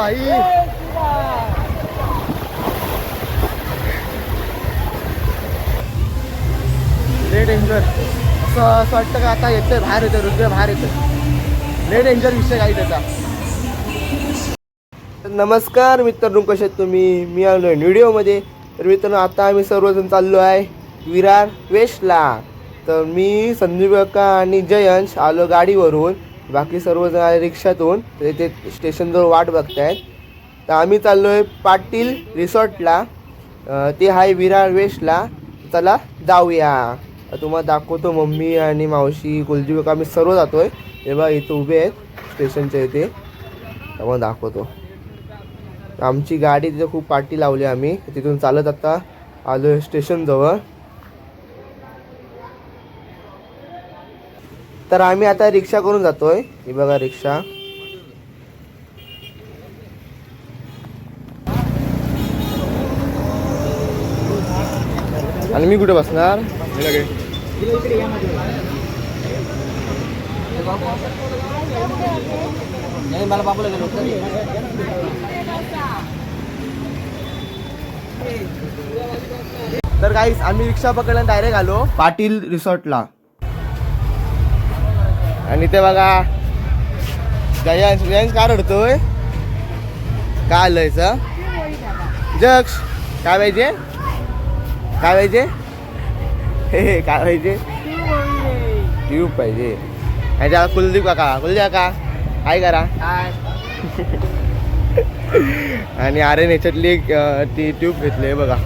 भाई। लय डेंजर असं असं वाटतं का आता येतंय बाहेर येतं रुद्र बाहेर येतं लय डेंजर विषय काही त्याचा. तर नमस्कार मित्रांनो कसे आहेत तुम्ही? मी आलो आहे व्हिडिओमध्ये. तर मित्रांनो आता आम्ही सर्वजण चाललो आहे विरार वेस्टला. तर मी संदीप आणि जयंश आलो गाडीवरून. बाकी सर्वजण आले रिक्षातून तर इथे स्टेशनजवळ वाट बघतायत. तर आम्ही चाललो आहे पाटील रिसॉर्टला. ते आहे विरार वेस्टला. चला जाऊया. तुम्हाला दाखवतो मम्मी आणि मावशी कुलजी काका आम्ही सर्व जातो आहे बघा इथं उभे आहेत स्टेशनच्या इथे. तुम्हाला दाखवतो. आमची गाडी तिथे खूप पाठी लावली आम्ही. तिथून चालत आता आलो आहे स्टेशनजवळ. तर आम्ही आता रिक्षा करून जातोय. ही बघा रिक्षा. आणि मी कुठे बसणार? तर काही आम्ही रिक्षा पकडून डायरेक्ट आलो. पाटील रिसॉर्टला आणि ते बघा. जयांश जयांश काय रडतोय? काय आलंय सा जक्ष काय पाहिजे? काय पाहिजे? हे काय पाहिजे? ट्यूब पाहिजे. आणि त्याला कुलदीप काका कुलदीप काका काय करा. आणि एक, अं, ती ट्यूब घेतली बघा.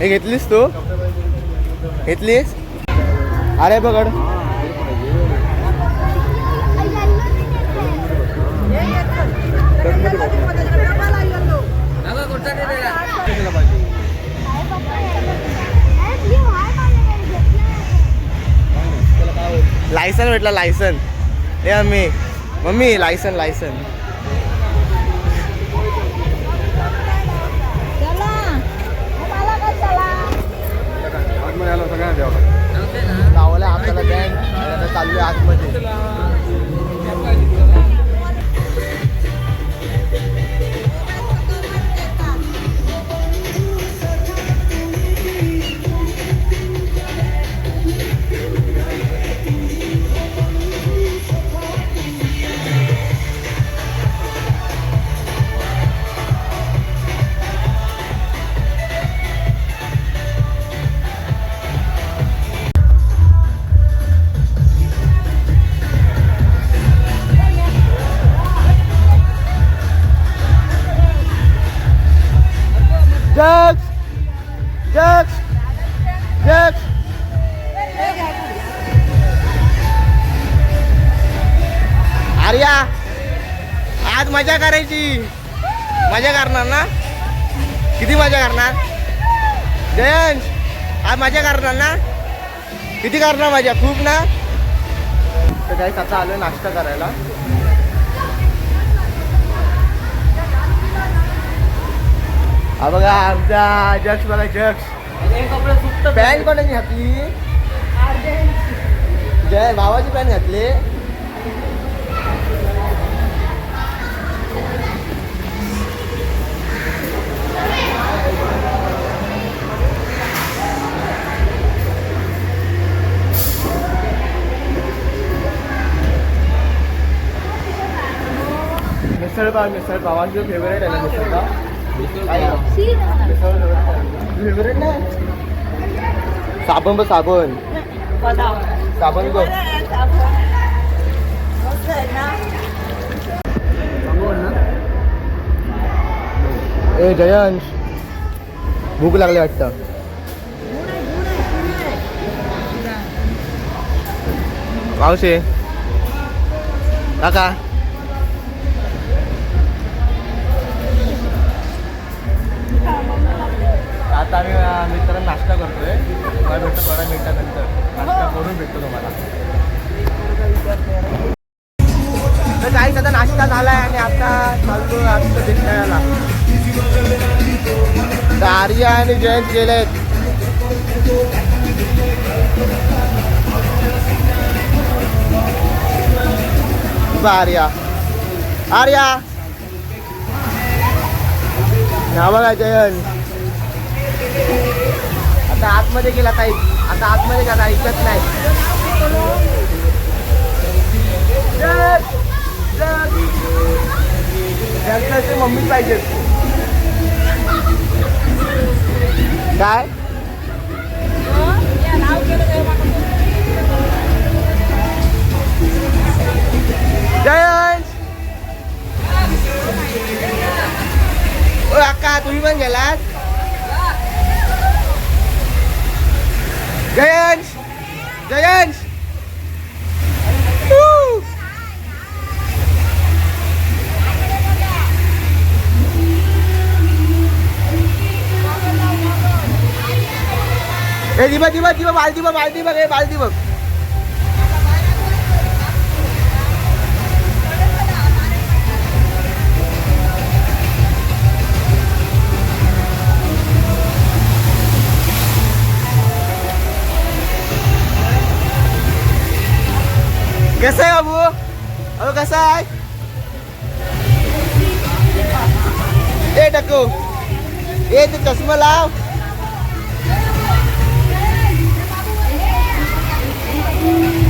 हे घेतलीस तू? घेतलीस? अरे बघड. लायसन भेटला लायसन. हे आम्ही मम्मी लायसन लायसन. लावलं आपल्याला बँड आता चाललोय आतमध्ये. आज मजा करायची. मजा करणार ना? किती मजा करणार? जयंत आज मजा करणार ना? किती करणार मजा? खूप ना? तर काही आता आलं नाश्ता करायला. हा बघा आमचा जक्स बघा जक्स पॅन्ट कोणाची घातली? जय भावाची पॅन्ट घातली. मिसळ पाव मिसळ पावांची फेवरेट आहे ना मिसळ फेवरेट नाही? साबण ब साबण. साबण बघ ए जयंश. भूक लागली वाटतं. पावशे काका. आता आम्ही अं, मित्रांनो नाश्ता करतोय. मला भेटतो थोड्या मिनिटानंतर. नाश्ता करून भेटतो तुम्हाला. तर काहीच आता नाश्ता झालाय आणि आता चालतो आमचं दिसण्याला आर्या आणि जयंत गेलेत. आर्या. आर्या. हा बघा जयन आता आतमध्ये गेला ताई. आता आतमध्ये गेला ऐकत नाही. जय! ते मम्मी पाहिजे. काय? जयंत ओ अक्का तुम्ही पण गेलात? ए दिबा दिबा दिबा बालदी बघ बालदी बघ ए बालदी बघ कसं आहे बाबू? अहो कसं आहे? ए टक्कू. ए ते चष्मा लाव. Thank you.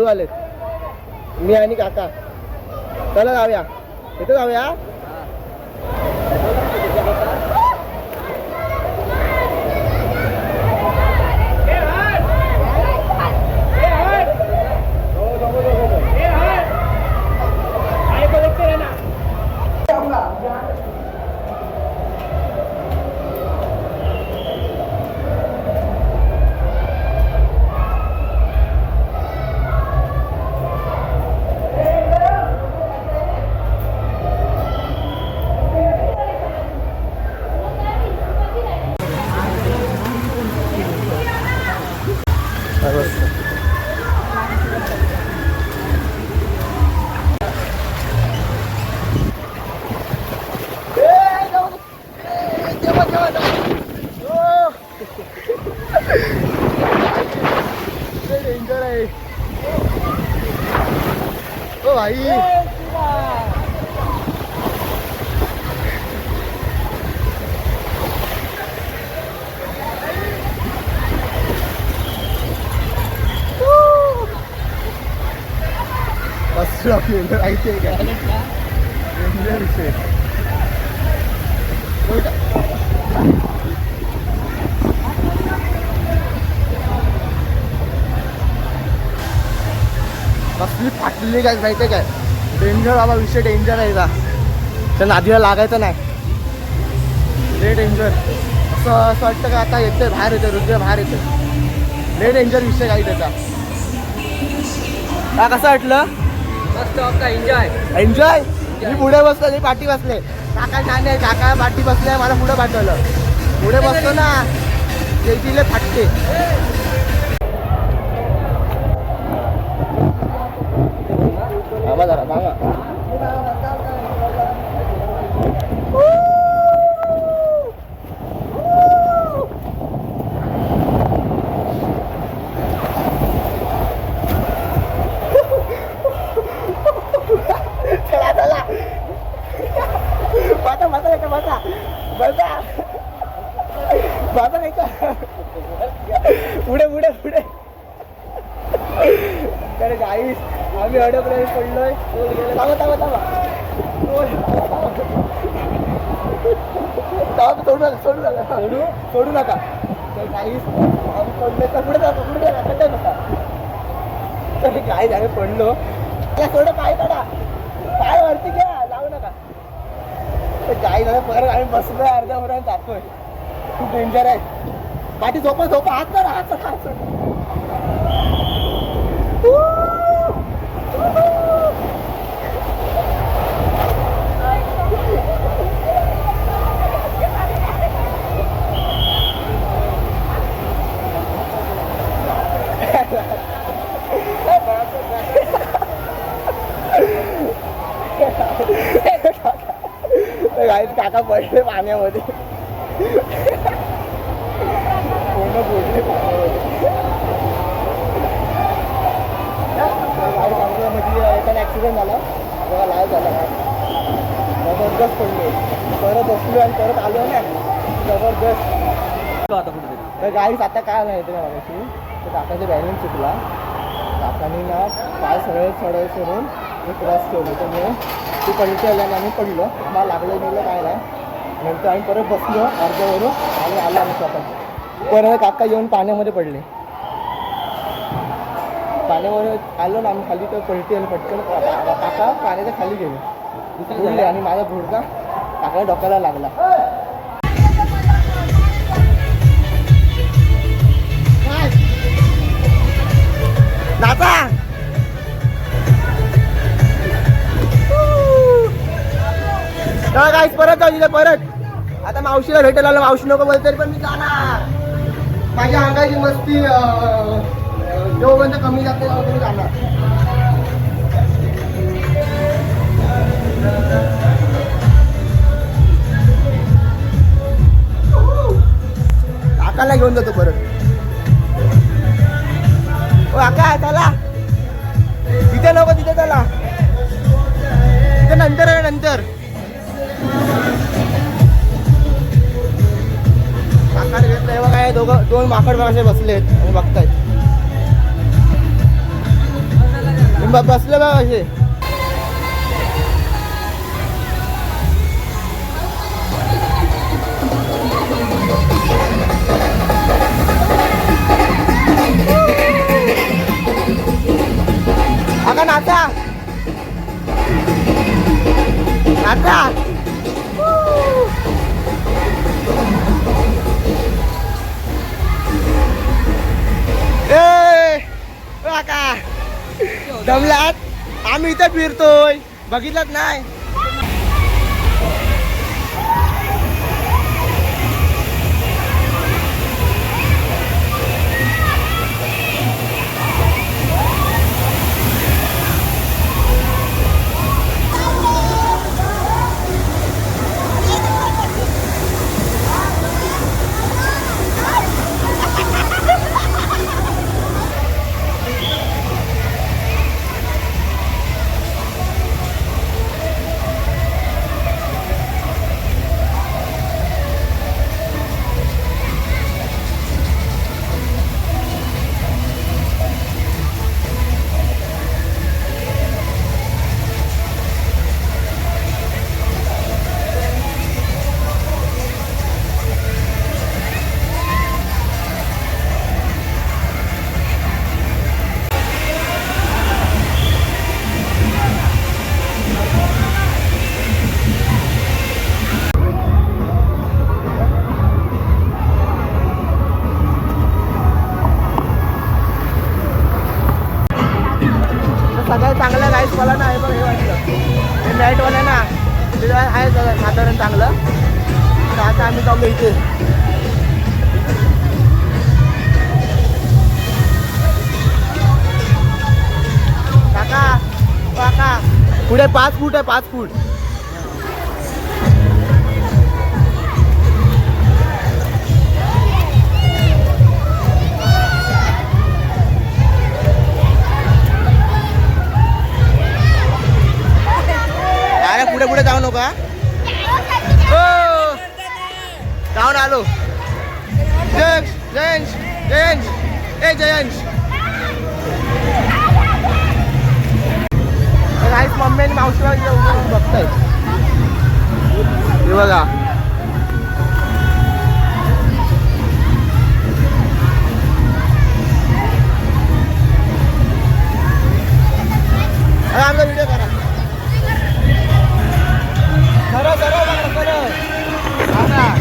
चालू आलेत मी आणि काका. चला जाऊया. इथं जाऊया. ओ भाई बस आपल्याला माहिती आहे का डेंजर विषय कसली फाटलेली काय माहिती आहे काय? डेंजर बाबा विषय डेंजर आहे का त्या नादीला लागायचं नाही. लय डेंजर असं असं वाटतं का आता येतोय बाहेर येतोय रुद्र बाहेर येतोय. लय डेंजर विषय काही त्याचा. का कसं वाटलं? मस्त एन्जॉय एन्जॉय मी पुढे बसलो मी पाठी बसले. काका छान आहे काका पाठी बसले मला पुढे पाठवलं. पुढे बसतो ना ते तिले फाटते. Bán. आम्ही सोडू नका सोडू नका सोडू सोडू नका. तर गाईस आम्ही पडलोय तर पुढे जातो पुढे जाता खड्ड्यात नका तर काय झालं पडलो. या सोडं पाय काढा. पाय वरती घ्या जाऊ नका. तर गाई झालं परत आम्ही बसलो अर्ध्या पर्यंत जातोय खूप डेंजर आहे. पाठी झोपा झोपा हात तर हात कर हात कर तर गाईत काका पडले पाण्यामध्ये. पूर्ण बुडले पाण्यामध्ये. एखादा ॲक्सिडेंट झाला. तेव्हा जबरदस्त पडले. परत बसलो आणि परत आलो ना. जबरदस्त. आता तर? आता काय माहिती ना मागाशी? तर काकाचा बॅलन्स चुकला काकाने ना पाय सगळे चढाई सोडून मी क्रॉस ठेवलं त्यामुळे ती पलटी आली आणि आम्ही पडलो. आम्हाला लागलं गेलं काय नाही नंतर आम्ही परत बसलो अर्ध्यावरून आणि आलो आम्ही स्वतः. परत काका येऊन पाण्यामध्ये पडले. पाण्यावर आलो ना आम्ही खाली तर पलटी आली पटकन. काका पाण्याच्या खाली गेले. बुडले आणि माझा गुडका काका डोक्याला लागला. तर काय परत जाऊ तिथे परत. आता मावशीला भेटायला आलो मावशी नको बोलते तरी पण मी जाणार. माझ्या अंगाची मस्ती जोपर्यंत कमी जाते तेव्हा जाणार. काकाला घेऊन जातो परत. ओ काय चला. तिथे नको तिथे चला. तिथे नंतर आहे नंतर. माकड दोघं दोन माकड मासे बसलेत आणि बघतायत. बघ, बसले बा असे. आका नाता नाता दमलात? आम्ही इथं फिरतोय. बघितलं नाही? मला ना हे बघ हे वाटलं. हे मॅटवाला ना तिथं आहे साधारण चांगलं. तर आता आम्ही जाऊ इथे. काका काका. पुढे पाच फूट आहे पाच फूट. पुढे पुढे जाऊ नका. हो. जाऊन आलो. जयंश जयंश जयंश. ए जयंश. मम्मी आणि राहून बघताय हे बघा. आमचा व्हिडिओ Yeah.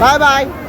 拜拜。